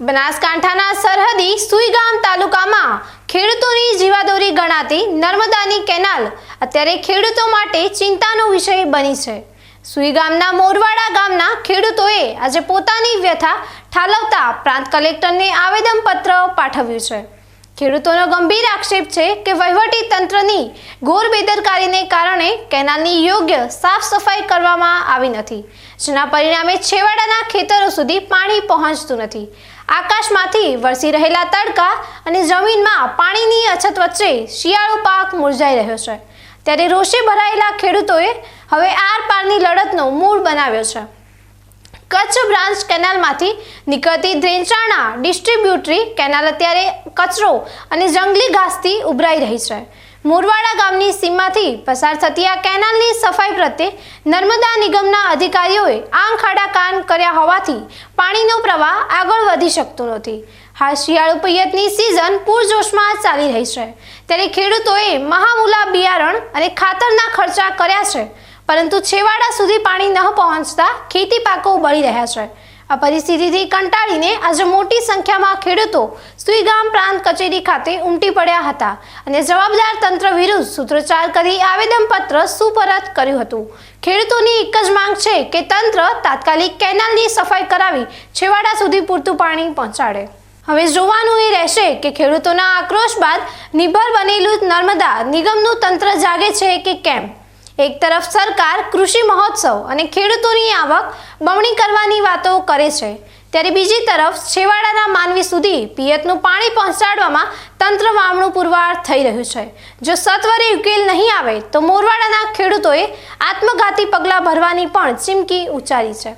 બનાસકાંઠાના સરહદી સુઈગામ તાલુકામાં ખેડૂતોની જીવાદોરી ગણાતી નર્મદાની કેનાલ અત્યારે ખેડૂતો માટે ચિંતાનો વિષય બની છે. સુઈગામના મોરવાડા ગામના ખેડૂતોએ આજે પોતાની વ્યથા ઠાલવતા પ્રાંત કલેક્ટરને આવેદનપત્ર પાઠવ્યું છે. ખેડૂતોનો ગંભીર આક્ષેપ છે કે વહીવટી તંત્રની ઘોર બેદરકારીને કારણે કેનાલની યોગ્ય સાફ સફાઈ કરવામાં આવી નથી, જેના પરિણામે છેવાડાના ખેતરો સુધી પાણી પહોંચતું નથી. આકાશમાંથી વરસી રહેલા તડકા અને જમીનમાં પાણીની અછત વચ્ચે શિયાળો પાક મુરઝાઈ રહ્યો છે. ત્યારે રોષે ભરાયેલા ખેડૂતોએ હવે આર પારની લડતનો મૂળ બનાવ્યો છે. કચ્છ બ્રાન્ચ કેનાલમાંથી નીકળતી ધ્રેંચાણા ડિસ્ટ્રીબ્યુટરી કેનાલ અત્યારે કચરો અને જંગલી ઘાસથી ઉભરાઈ રહી છે. મોરવાડા ગામની સીમાથી પસાર થતી આ કેનાલની સફાઈ પ્રત્યે નર્મદા નિગમના અધિકારીઓએ આંખ આડા કાન કર્યા હોવાથી પાણીનો પ્રવાહ આગળ વધી શકતો નથી. હાલ શિયાળુ પિયતની સિઝન પૂરજોશમાં ચાલી રહી છે. ત્યારે ખેડૂતોએ મહામુલા બિયારણ અને ખાતરના ખર્ચા કર્યા છે. પરંતુ છેવાડા સુધી પાણી ન પહોંચતા ખેતી પાકો બળી રહ્યા છે. આ પરિસ્થિતિથી કંટાળીને આજે મોટી સંખ્યામાં ખેડૂતો સુઈગામ પ્રાંત કચેરી ખાતે ઉમટી પડ્યા હતા અને જવાબદાર તંત્ર વિરુદ્ધ સૂત્રોચ્ચાર કરી આવેદનપત્ર સુપરત કર્યું હતું. ખેડૂતોની એક જ માંગ છે કે તંત્ર તાત્કાલિક કેનાલની સફાઈ કરાવી છેવાડા સુધી પૂરતું પાણી પહોંચાડે. હવે જોવાનું એ રહેશે કે ખેડૂતોના આક્રોશ બાદ નિર્ભર બનેલું નર્મદા નિગમનું તંત્ર જાગે છે કે કેમ? એક તરફ સરકાર કૃષિ મહોત્સવ અને ખેડૂતોની આવક બમણી કરવાની વાતો કરે છે, ત્યારે બીજી તરફ છેવાડાના માનવી સુધી પિયતનું પાણી પહોંચાડવામાં તંત્ર વામણું પુરવાર થઈ રહ્યું છે. જો સત્વરે ઉકેલ નહીં આવે તો મોરવાડાના ખેડૂતોએ આત્મઘાતી પગલાં ભરવાની પણ ચીમકી ઉચ્ચારી છે.